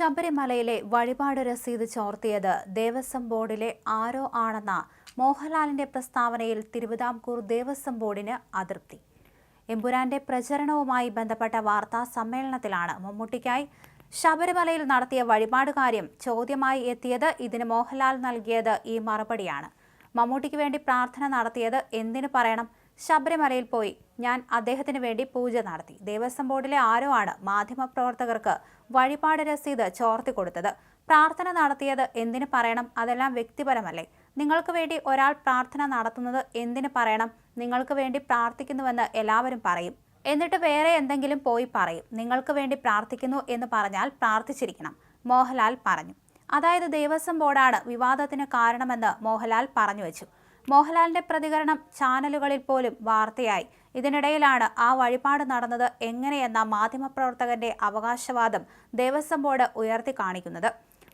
ശബരിമലയിലെ വഴിപാട് രസീത് ചോർത്തിയത് ദേവസ്വം ബോർഡിലെ ആരോ ആണെന്ന മോഹൻലാലിന്റെ പ്രസ്താവനയിൽ തിരുവിതാംകൂർ ദേവസ്വം ബോർഡിന് അതൃപ്തി. എമ്പുരാന്റെ പ്രചരണവുമായി ബന്ധപ്പെട്ട വാർത്താ സമ്മേളനത്തിലാണ് മമ്മൂട്ടിക്കായി ശബരിമലയിൽ നടത്തിയ വഴിപാട് കാര്യം ചോദ്യമായി എത്തിയത് ഇതിന് മോഹൻലാൽ നൽകിയത് ഈ മറുപടിയാണ്. മമ്മൂട്ടിക്ക് വേണ്ടി പ്രാർത്ഥന നടത്തിയത് എന്തിനു പറയണം? ശബരിമലയിൽ പോയി. ഞാൻ അദ്ദേഹത്തിന് വേണ്ടി പൂജ നടത്തി. ദേവസ്വം ബോർഡിലെ ആരോ ആണ് മാധ്യമപ്രവർത്തകർക്ക് വഴിപാട് രസീത് ചോർത്തി കൊടുത്തത്. പ്രാർത്ഥന നടത്തിയത് എന്തിനു പറയണം? അതെല്ലാം വ്യക്തിപരമല്ലേ? നിങ്ങൾക്ക് വേണ്ടി ഒരാൾ പ്രാർത്ഥന നടത്തുന്നത് എന്തിനു പറയണം? നിങ്ങൾക്ക് വേണ്ടി പ്രാർത്ഥിക്കുന്നുവെന്ന് എല്ലാവരും പറയും. എന്നിട്ട് വേറെ എന്തെങ്കിലും പോയി പറയും. നിങ്ങൾക്ക് വേണ്ടി പ്രാർത്ഥിക്കുന്നു എന്ന് പറഞ്ഞാൽ പ്രാർത്ഥിച്ചിരിക്കണം. മോഹൻലാൽ പറഞ്ഞു. അതായത് ദേവസ്വം ബോർഡാണ് വിവാദത്തിന് കാരണമെന്ന് മോഹൻലാൽ പറഞ്ഞു വെച്ചു. മോഹൻലാലിന്റെ പ്രതികരണം ചാനലുകളിൽ പോലും വാർത്തയായി. ഇതിനിടയിലാണ് ആ വഴിപാട് നടന്നത് എങ്ങനെയെന്ന മാധ്യമപ്രവർത്തകന്റെ അവകാശവാദം ദേവസ്വം ബോർഡ് ഉയർത്തി കാണിക്കുന്നത്.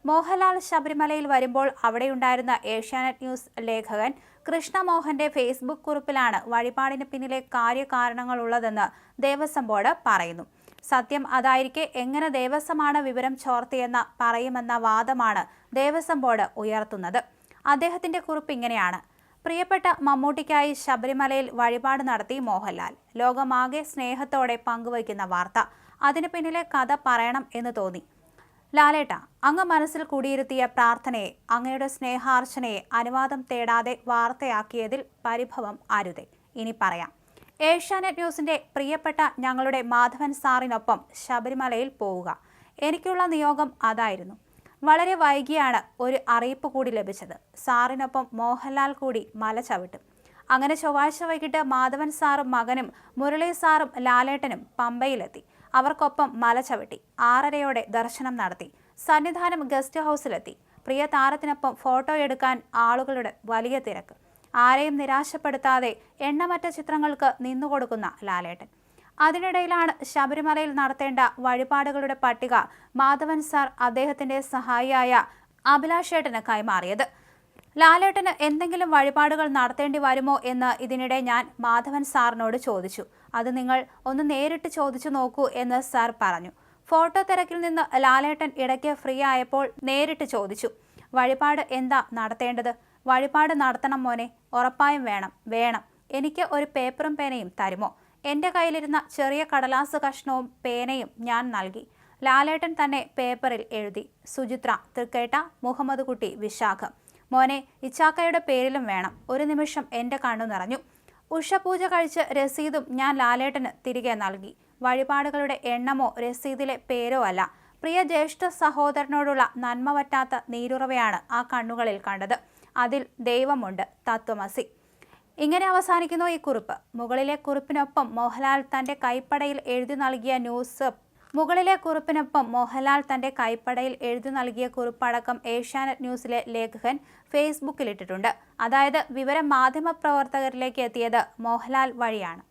മോഹൻലാൽ ശബരിമലയിൽ വരുമ്പോൾ അവിടെയുണ്ടായിരുന്ന ഏഷ്യാനെറ്റ് ന്യൂസ് ലേഖകൻ കൃഷ്ണമോഹന്റെ ഫേസ്ബുക്ക് കുറിപ്പിലാണ് വഴിപാടിന് പിന്നിലെ കാര്യകാരണങ്ങളുള്ളതെന്ന് ദേവസ്വം ബോർഡ് പറയുന്നു. സത്യം അതായിരിക്കെ എങ്ങനെ ദേവസ്വമാണ് വിവരം ചോർത്തിയെന്ന പറയുമെന്ന വാദമാണ് ദേവസ്വം ബോർഡ് ഉയർത്തുന്നത്. അദ്ദേഹത്തിന്റെ കുറിപ്പ് ഇങ്ങനെയാണ്. പ്രിയപ്പെട്ട മമ്മൂട്ടിക്കായി ശബരിമലയിൽ വഴിപാട് നടത്തി മോഹൻലാൽ. ലോകമാകെ സ്നേഹത്തോടെ പങ്കുവയ്ക്കുന്ന വാർത്ത. അതിന് പിന്നിലെ കഥ പറയണം എന്ന് തോന്നി. ലാലേട്ട അങ്ങ് മനസ്സിൽ കുടിയിരുത്തിയ പ്രാർത്ഥനയെ അങ്ങയുടെ സ്നേഹാർച്ചനയെ അനുവാദം തേടാതെ വാർത്തയാക്കിയതിൽ പരിഭവം അരുതേ ഇനി പറയാം. ഏഷ്യാനെറ്റ് ന്യൂസിന്റെ പ്രിയപ്പെട്ട ഞങ്ങളുടെ മാധവൻ സാറിനൊപ്പം ശബരിമലയിൽ പോവുക. എനിക്കുള്ള നിയോഗം അതായിരുന്നു. വളരെ വൈകിയാണ് ഒരു അറിയിപ്പ് കൂടി ലഭിച്ചത്. സാറിനൊപ്പം മോഹൻലാൽ കൂടി മല ചവിട്ടും. അങ്ങനെ ചൊവ്വാഴ്ച വൈകിട്ട് മാധവൻ സാറും മകനും മുരളി സാറും ലാലേട്ടനും പമ്പയിലെത്തി. അവർക്കൊപ്പം മല ചവിട്ടി. ആറരയോടെ ദർശനം നടത്തി. സന്നിധാനം ഗസ്റ്റ് ഹൗസിലെത്തി. പ്രിയ താരത്തിനൊപ്പം ഫോട്ടോ എടുക്കാൻ ആളുകളുടെ വലിയ തിരക്ക്. ആരെയും നിരാശപ്പെടുത്താതെ എണ്ണമറ്റ ചിത്രങ്ങൾക്ക് നിന്നുകൊടുക്കുന്ന ലാലേട്ടൻ. അതിനിടയിലാണ് ശബരിമലയിൽ നടത്തേണ്ട വഴിപാടുകളുടെ പട്ടിക മാധവൻ സാർ അദ്ദേഹത്തിന്റെ സഹായിയായ അഭിലാഷേട്ടന് കൈമാറിയത്. ലാലേട്ടന് എന്തെങ്കിലും വഴിപാടുകൾ നടത്തേണ്ടി വരുമോ എന്ന് ഇതിനിടെ ഞാൻ മാധവൻ സാറിനോട് ചോദിച്ചു. അത് നിങ്ങൾ ഒന്ന് നേരിട്ട് ചോദിച്ചു നോക്കൂ എന്ന് സാർ പറഞ്ഞു. ഫോട്ടോ തിരക്കിൽ നിന്ന് ലാലേട്ടൻ ഇടയ്ക്ക് ഫ്രീ ആയപ്പോൾ നേരിട്ട് ചോദിച്ചു. വഴിപാട് എന്താ നടത്തേണ്ടത്? വഴിപാട് നടത്തണം മോനെ ഉറപ്പായും വേണം വേണം. എനിക്ക് ഒരു പേപ്പറും പേനയും തരുമോ? എന്റെ കയ്യിലിരുന്ന ചെറിയ കടലാസ് കഷ്ണവും പേനയും ഞാൻ നൽകി. ലാലേട്ടൻ തന്നെ പേപ്പറിൽ എഴുതി. സുചിത്ര തൃക്കേട്ട മുഹമ്മദ് കുട്ടി വിശാഖ. മോനെ ഇച്ചാക്കയുടെ പേരിലും വേണം. ഒരു നിമിഷം എന്റെ കണ്ണു നിറഞ്ഞു. ഉഷപൂജ കഴിച്ച് രസീതും ഞാൻ ലാലേട്ടന് തിരികെ നൽകി. വഴിപാടുകളുടെ എണ്ണമോ രസീതിലെ പേരോ അല്ല. പ്രിയ ജ്യേഷ്ഠ സഹോദരനോടുള്ള നന്മ പറ്റാത്ത നീരുറവയാണ് ആ കണ്ണുകളിൽ കണ്ടത്. അതിൽ ദൈവമുണ്ട് തത്വമസി. ഇങ്ങനെ അവസാനിക്കുന്നു ഈ കുറിപ്പ്. മുകളിലെ കുറിപ്പിനൊപ്പം മോഹൻലാൽ തന്റെ കൈപ്പടയിൽ എഴുതി നൽകിയ ന്യൂസ്. മുകളിലെ കുറിപ്പിനൊപ്പം മോഹൻലാൽ തന്റെ കൈപ്പടയിൽ എഴുതി നൽകിയ കുറിപ്പടക്കം ഏഷ്യാനെറ്റ് ന്യൂസിലെ ലേഖകൻ ഫേസ്ബുക്കിലിട്ടിട്ടുണ്ട് അതായത് വിവരം മാധ്യമപ്രവർത്തകരിലേക്ക് എത്തിയത് മോഹൻലാൽ വഴിയാണ്.